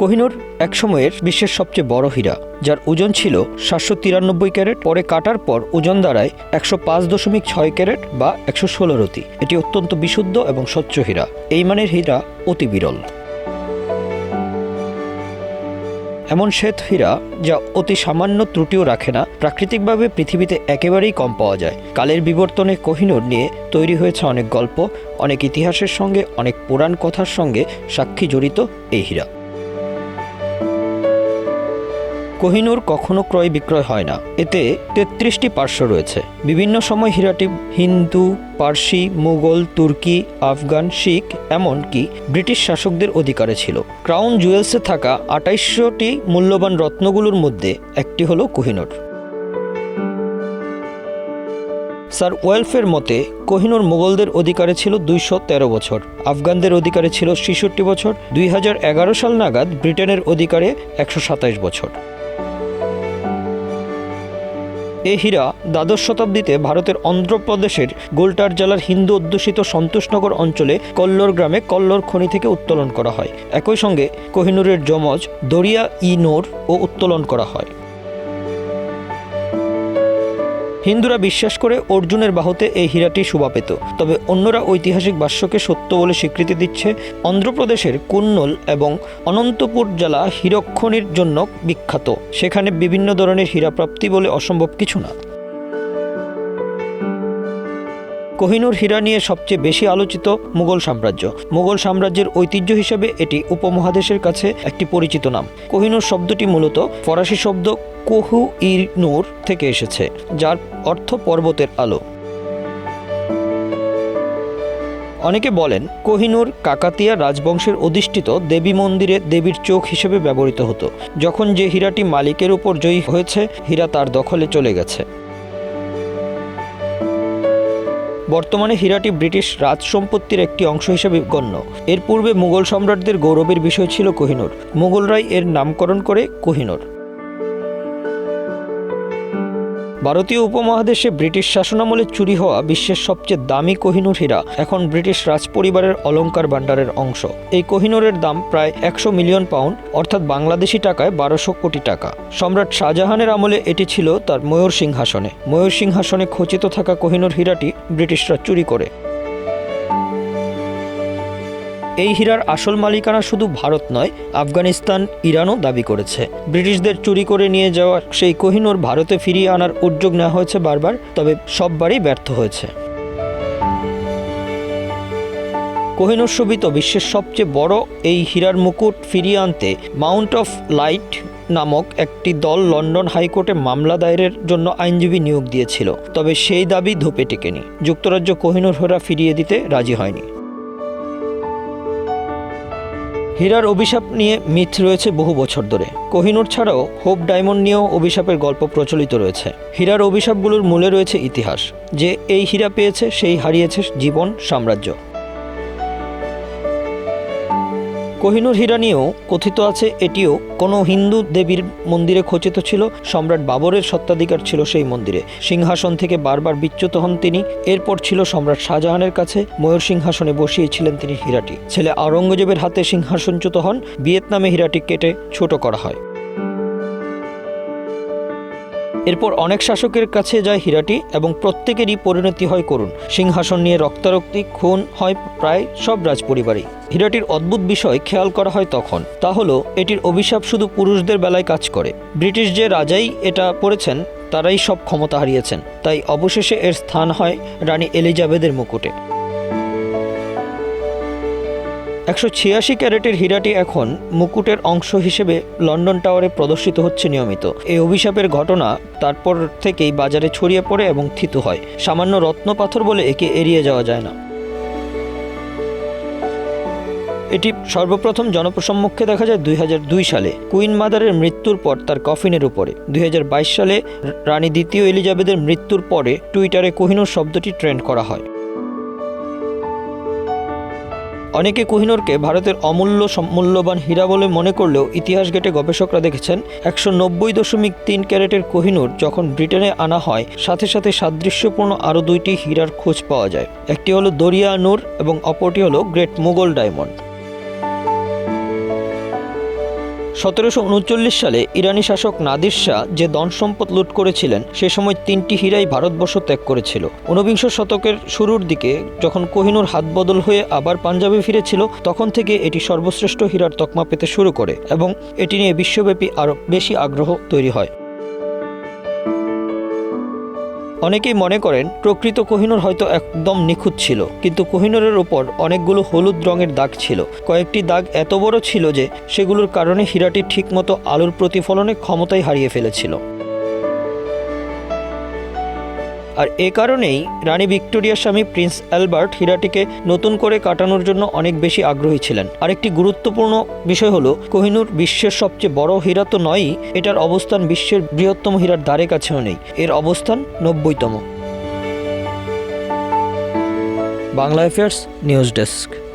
কোহিনুর একসময়ের বিশ্বের সবচেয়ে বড় হীরা, যার ওজন ছিল সাতশো তিরানব্বই ক্যারেট, পরে কাটার পর ওজন দাঁড়ায় একশো পাঁচ দশমিক ছয় ক্যারেট বা একশো ষোলো রতি। এটি অত্যন্ত বিশুদ্ধ এবং স্বচ্ছ হীরা। এই মানের হীরা অতি বিরল। এমন শ্বেত হীরা যা অতি সামান্য ত্রুটিও রাখে না, প্রাকৃতিকভাবে পৃথিবীতে একেবারেই কম পাওয়া যায়। কালের বিবর্তনে কোহিনুর নিয়ে তৈরি হয়েছে অনেক গল্প, অনেক ইতিহাসের সঙ্গে, অনেক পুরাণ কথার সঙ্গে সাক্ষী জড়িত এই হীরা। কোহিনুর কখনো ক্রয় বিক্রয় হয় না। এতে তেত্রিশটি পার্শ্ব রয়েছে। বিভিন্ন সময় হীরাটি হিন্দু, পার্সি, মুঘল, তুর্কি, আফগান, শিখ, এমনকি ব্রিটিশ শাসকদের অধিকারে ছিল। ক্রাউন জুয়েলসে থাকা আটাইশশোটি মূল্যবান রত্নগুলোর মধ্যে একটি হলো কোহিনুর। স্যার ওয়েলফের মতে, কোহিনুর মুঘলদের অধিকারে ছিল দুইশো তেরো বছর, আফগানদের অধিকারে ছিল ছেষট্টি বছর, দুই হাজার এগারো সাল নাগাদ ব্রিটেনের অধিকারে একশো বছর। এ হীরা দ্বাদশ শতাব্দীতে ভারতের অন্ধ্রপ্রদেশের গোলটার জেলার হিন্দু অধ্যুষিত সন্তোষনগর অঞ্চলে কল্লোর গ্রামে কল্লোর খনি থেকে উত্তোলন করা হয়। একই সঙ্গে কোহিনুরের যমজ দরিয়া ই নোর ও উত্তোলন করা হয়। হিন্দুরা বিশ্বাস করে অর্জুনের বাহুতে এই হীরাটি শোভা পেত। তবে অন্যরা ঐতিহাসিক ভাষ্যকে সত্য বলে স্বীকৃতি দিচ্ছে অন্ধ্রপ্রদেশের কুন্নল এবং অনন্তপুর জেলা হীরক্ষণির জন্য বিখ্যাত। সেখানে বিভিন্ন ধরনের হীরা প্রাপ্তি বলে অসম্ভব কিছু না। কোহিনুর হীরা নিয়ে সবচেয়ে বেশি আলোচিত মুঘল সাম্রাজ্য। মুঘল সাম্রাজ্যের ঐতিহ্য হিসেবে এটি উপমহাদেশের কাছে একটি পরিচিত নাম। কোহিনুর শব্দটি মূলত ফরাসি শব্দ কোহু ইর নূর থেকে এসেছে, যার অর্থ পর্বতের আলো। অনেকে বলেন কোহিনুর কাকাতিয়া রাজবংশের অধিষ্ঠিত দেবী মন্দিরে দেবীর চোখ হিসেবে ব্যবহৃত হতো। যখন যে হীরাটি মালিকের উপর জয়ী হয়েছে, হীরা তার দখলে চলে গেছে। বর্তমানে হীরাটি ব্রিটিশ রাজ সম্পত্তির একটি অংশ হিসেবে গণ্য। এর পূর্বে মুঘল সম্রাটদের গৌরবের বিষয় ছিল কোহিনুর। মুঘলরাই এর নামকরণ করে কোহিনুর। ভারতীয় উপমহাদেশে ব্রিটিশ শাসনামলে চুরি হওয়া বিশ্বের সবচেয়ে দামি কোহিনুর হীরা এখন ব্রিটিশ রাজপরিবারের অলঙ্কার ভাণ্ডারের অংশ। এই কোহিনুরের দাম প্রায় একশো মিলিয়ন পাউন্ড, অর্থাৎ বাংলাদেশি টাকায় বারোশো কোটি টাকা। সম্রাট শাহজাহানের আমলে এটি ছিল তার ময়ূর সিংহাসনে। ময়ূর সিংহাসনে খচিত থাকা কোহিনুর হীরাটি ব্রিটিশরা চুরি করে। এই হীরার আসল মালিকানা শুধু ভারত নয়, আফগানিস্তান, ইরানও দাবি করেছে। ব্রিটিশদের চুরি করে নিয়ে যাওয়া সেই কোহিনুর ভারতে ফিরিয়ে আনার উদ্যোগ নেওয়া হয়েছে বারবার, তবে সববারই ব্যর্থ হয়েছে। কোহিনুর শোভিত বিশ্বের সবচেয়ে বড় এই হীরার মুকুট ফিরিয়ে আনতে মাউন্ট অফ লাইট নামক একটি দল লন্ডন হাইকোর্টে মামলা দায়েরের জন্য আইনজীবী নিয়োগ দিয়েছিল, তবে সেই দাবি ধোপে টেকেনি। যুক্তরাজ্য কোহিনুর হীরা ফিরিয়ে দিতে রাজি হয়নি। হীরার অভিশাপ নিয়ে মিথ রয়েছে বহু বছর ধরে। কোহিনুর ছাড়াও হোপ ডায়মন্ড নিয়েও অভিশাপের গল্প প্রচলিত রয়েছে। হীরার অভিশাপগুলোর মূলে রয়েছে ইতিহাস। যে এই হীরা পেয়েছে, সেই হারিয়েছে জীবন, সাম্রাজ্য। কোহিনুর হীরা নিয়েও কথিত আছে, এটিও কোনো হিন্দু দেবীর মন্দিরে খচিত ছিল। সম্রাট বাবরের সত্ত্বাধিকার ছিল সেই মন্দিরে। সিংহাসন থেকে বারবার বিচ্যুত হন তিনি। এরপর ছিল সম্রাট শাহজাহানের কাছে। ময়ূর সিংহাসনে বসিয়েছিলেন তিনি হীরাটি। ছেলে আওরঙ্গজেবের হাতে সিংহাসনচ্যুত হন। ভিয়েতনামে হীরাটি কেটে ছোট করা হয়। এরপর অনেক শাসকের কাছে যায় হীরাটি এবং প্রত্যেকেরই পরিণতি হয় করুন সিংহাসন নিয়ে রক্তারক্তি, খুন হয় প্রায় সব রাজপরিবারেই। হীরাটির অদ্ভুত বিষয় খেয়াল করা হয় তখন। তা হলো, এটির অভিশাপ শুধু পুরুষদের বেলায় কাজ করে। ব্রিটিশ যে রাজাই এটা পড়েছেন, তারাই সব ক্ষমতা হারিয়েছেন। তাই অবশেষে এর স্থান হয় রানী এলিজাবেথের মুকুটে। একশো ছিয়াশি ক্যারেটের হীরাটি এখন মুকুটের অংশ হিসেবে লন্ডন টাওয়ারে প্রদর্শিত হচ্ছে নিয়মিত। এই অভিশাপের ঘটনা তারপর থেকেই বাজারে ছড়িয়ে পড়ে এবং থিতু হয়। সামান্য রত্ন পাথর বলে একে এড়িয়ে যাওয়া যায় না। এটি সর্বপ্রথম জনপ্রসম্মুখে দেখা যায় দুই হাজার দুই সালে। কুইন মাদারের মৃত্যুর পর তার কফিনের উপরে। দুই হাজার বাইশ সালে রানী দ্বিতীয় এলিজাবেথের মৃত্যুর পরে টুইটারে কোহিনুর শব্দটি ট্রেন্ড করা হয়। অনেকে কোহিনুরকে ভারতের অমূল্য মূল্যবান হীরা বলে মনে করলেও ইতিহাস গেটে গবেষকরা দেখেছেন, একশো নব্বই দশমিক তিন ক্যারেটের কোহিনুর যখন ব্রিটেনে আনা হয়, সাথে সাথে সাদৃশ্যপূর্ণ আরও দুইটি হীরার খোঁজ পাওয়া যায়। একটি হলো দরিয়া নূর এবং অপরটি হলো গ্রেট মুঘল ডায়মন্ড। সতেরোশো উনচল্লিশ সালে ইরানি শাসক নাদির শাহ যে ধন সম্পদ লুট করেছিলেন, সে সময় তিনটি হীরাই ভারতবর্ষ ত্যাগ করেছিল। ঊনবিংশ শতকের শুরুর দিকে যখন কোহিনুর হাত বদল হয়ে আবার পাঞ্জাবে ফিরেছিল, তখন থেকে এটি সর্বশ্রেষ্ঠ হীরার তকমা পেতে শুরু করে এবং এটি নিয়ে বিশ্বব্যাপী আরও বেশি আগ্রহ তৈরি হয়। অনেকেই মনে করেন, প্রকৃত কোহিনুর হয়তো একদম নিখুঁত ছিল, কিন্তু কোহিনুরের ওপর অনেকগুলো হলুদ রঙের দাগ ছিল। কয়েকটি দাগ এত বড় ছিল যে, সেগুলোর কারণে হীরাটি ঠিকমতো আলোর প্রতিফলনে ক্ষমতাই হারিয়ে ফেলেছিল। আর এ কারণেই রানী ভিক্টোরিয়ার স্বামী প্রিন্স অ্যালবার্ট হীরাটিকে নতুন করে কাটানোর জন্য অনেক বেশি আগ্রহী ছিলেন। আরেকটি গুরুত্বপূর্ণ বিষয় হলো, কোহিনুর বিশ্বের সবচেয়ে বড় হীরা তো নয়ই, এটার অবস্থান বিশ্বের বৃহত্তম হীরার দ্বারে কাছেও নেই। এর অবস্থান নব্বইতম। Bangla affairs news desk.